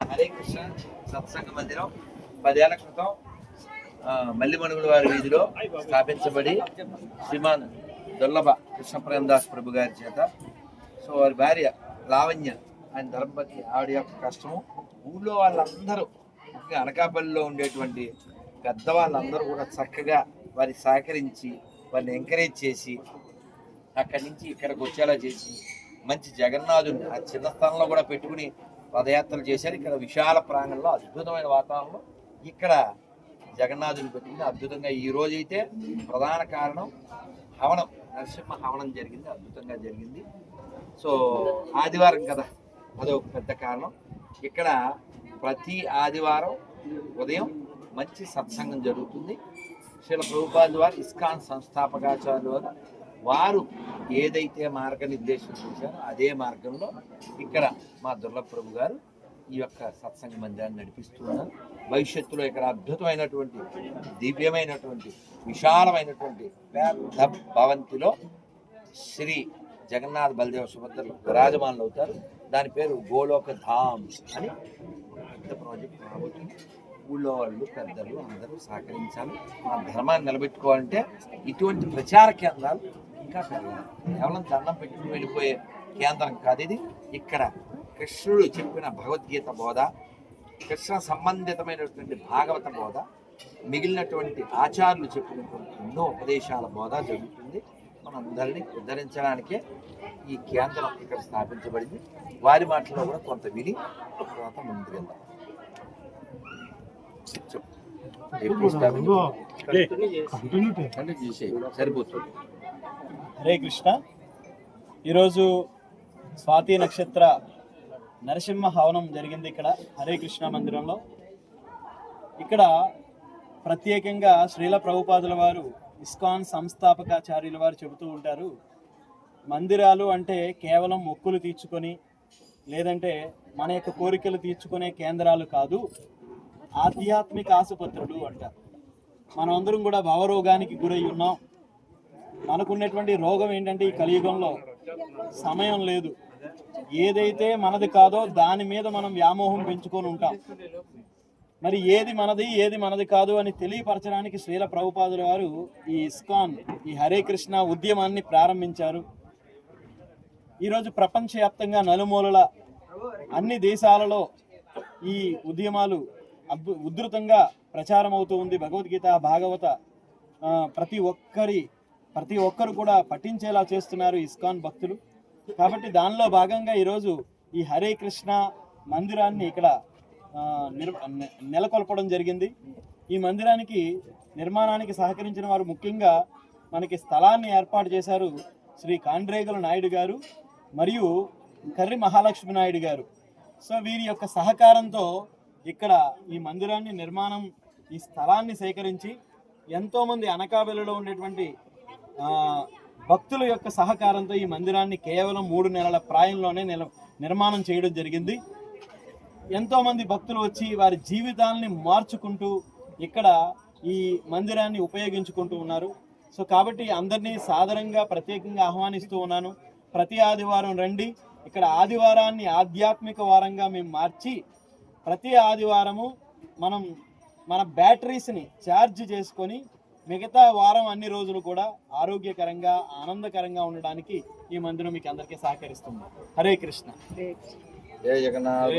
హరే కృష్ణ సత్సంగ మందిరం పదేళ్ళ క్రితం మల్లిమణుగుల వారి వీధిలో స్థాపించబడి శ్రీమాన్ దుర్లభ కృష్ణప్రేమదాస్ ప్రభు గారి చేత. సో వారి భార్య లావణ్య ఆయన ధర్మపతి ఆవిడ యొక్క కష్టము. ఊళ్ళో వాళ్ళందరూ ముఖ్యంగా అనకాపల్లిలో ఉండేటువంటి పెద్దవాళ్ళందరూ కూడా చక్కగా వారి సహకరించి వారిని ఎంకరేజ్ చేసి అక్కడి నుంచి ఇక్కడికి వచ్చేలా చేసి మంచి జగన్నాథుని ఆ చిన్న స్థానంలో కూడా పెట్టుకుని పదయాత్రలు చేశారు. ఇక్కడ విశాల ప్రాంగణంలో అద్భుతమైన వాతావరణంలో ఇక్కడ జగన్నాథుని పెట్టింది అద్భుతంగా ఈ రోజు అయితే ప్రధాన కారణం హవనం. నరసింహ హవనం జరిగింది. అద్భుతంగా జరిగింది. సో ఆదివారం కదా. అదొక పెద్ద కారణం. ఇక్కడ ప్రతి ఆదివారం ఉదయం మంచి సత్సంగం జరుగుతుంది. శ్రీల ప్రభుపాద్ వారు ఇస్కాన్ సంస్థాపకాచార్యులు వారు వారు ఏదైతే మార్గనిర్దేశం చేశారో అదే మార్గంలో ఇక్కడ మా దుర్లభప్రభు గారు ఈ యొక్క సత్సంగ మందిరాన్ని నడిపిస్తున్నారు. భవిష్యత్తులో ఇక్కడ అద్భుతమైనటువంటి దివ్యమైనటువంటి విశాలమైనటువంటి పెద్ద భవంతిలో శ్రీ జగన్నాథ్ బలదేవ సుభద్రలు విరాజమానులు అవుతారు. దాని పేరు గోలోక ధామ్ అని పెద్ద ప్రాజెక్ట్ రాబోతుంది. ఊళ్ళో వాళ్ళు పెద్దలు అందరూ సహకరించాలి. మన ధర్మాన్ని నిలబెట్టుకోవాలంటే ఇటువంటి ప్రచార కేంద్రాలు ఇంకా కేవలం దండం పెట్టుకుని వెళ్ళిపోయే కేంద్రం కాదు ఇది. ఇక్కడ కృష్ణుడు చెప్పిన భగవద్గీత బోధ కృష్ణ సంబంధితమైనటువంటి భాగవత బోధ మిగిలినటువంటి ఆచార్యులు చెప్పినటువంటి ఎన్నో ఉపదేశాల బోధ జరుగుతుంది. మనందరినీ ఉద్ధరించడానికే ఈ కేంద్రం ఇక్కడ స్థాపించబడింది. వారి మాటల్లో కూడా కొంత విని తర్వాత ముందుకు వెళ్దాం. ఎప్పుడు స్థాపించు? సరిపోతుంది. హరే కృష్ణ. ఈరోజు స్వాతి నక్షత్ర నరసింహ హవనం జరిగింది ఇక్కడ హరే కృష్ణ మందిరంలో. ఇక్కడ ప్రత్యేకంగా శ్రీల ప్రభుపాదుల వారు ఇస్కాన్ సంస్థాపకాచార్యుల వారు చెబుతూ ఉంటారు మందిరాలు అంటే కేవలం మొక్కులు తీర్చుకొని లేదంటే మన యొక్క కోరికలు తీర్చుకునే కేంద్రాలు కాదు ఆధ్యాత్మిక ఆసుపత్రులు అంటారు మనం అందరం కూడా భావరోగానికి గురై ఉన్నాం. మనకున్నటువంటి రోగం ఏంటంటే ఈ కలియుగంలో సమయం లేదు. ఏదైతే మనది కాదో దాని మీద మనం వ్యామోహం పెంచుకొని ఉంటాం. మరి ఏది మనది ఏది మనది కాదు అని తెలియపరచడానికి శ్రీల ప్రభుపాదుల వారు ఈ ఇస్కాన్ ఈ హరే కృష్ణ ఉద్యమాన్ని ప్రారంభించారు. ఈరోజు ప్రపంచవ్యాప్తంగా నలుమూలల అన్ని దేశాలలో ఈ ఉద్యమాలు అద్భు ఉధృతంగా ప్రచారం అవుతూ ఉంది. భగవద్గీత భాగవత ప్రతి ఒక్కరి ప్రతి ఒక్కరు కూడా పఠించేలా చేస్తున్నారు ఇస్కాన్ భక్తులు. కాబట్టి దానిలో భాగంగా ఈరోజు ఈ హరే కృష్ణ మందిరాన్ని ఇక్కడ నెలకొల్పడం జరిగింది. ఈ మందిరానికి నిర్మాణానికి సహకరించిన వారు ముఖ్యంగా మనకి స్థలాన్ని ఏర్పాటు చేశారు శ్రీ కాండ్రేగల నాయుడు గారు మరియు కర్రి మహాలక్ష్మి నాయుడు గారు. సో వీరి యొక్క సహకారంతో ఇక్కడ ఈ మందిరాన్ని నిర్మాణం ఈ స్థలాన్ని సేకరించి ఎంతోమంది అనకాబెల్లిలో ఉండేటువంటి భక్తుల యొక్క సహకారంతో ఈ మందిరాన్ని కేవలం మూడు నెలల ప్రాయంలోనే నిల నిర్మాణం చేయడం జరిగింది. ఎంతోమంది భక్తులు వచ్చి వారి జీవితాలని మార్చుకుంటూ ఇక్కడ ఈ మందిరాన్ని ఉపయోగించుకుంటూ ఉన్నారు. సో కాబట్టి అందరినీ సాధారణంగా ప్రత్యేకంగా ఆహ్వానిస్తూ ఉన్నాను. ప్రతి ఆదివారం రండి. ఇక్కడ ఆదివారాన్ని ఆధ్యాత్మిక వారంగా మేము మార్చి ప్రతి ఆదివారము మనం మన బ్యాటరీస్ని ఛార్జ్ చేసుకొని మిగతా వారం అన్ని రోజులు కూడా ఆరోగ్యకరంగా ఆనందకరంగా ఉండడానికి ఈ మందిరం మీకు అందరికీ సహకరిస్తుంది. హరే కృష్ణ. జయ జగన్నాథ్.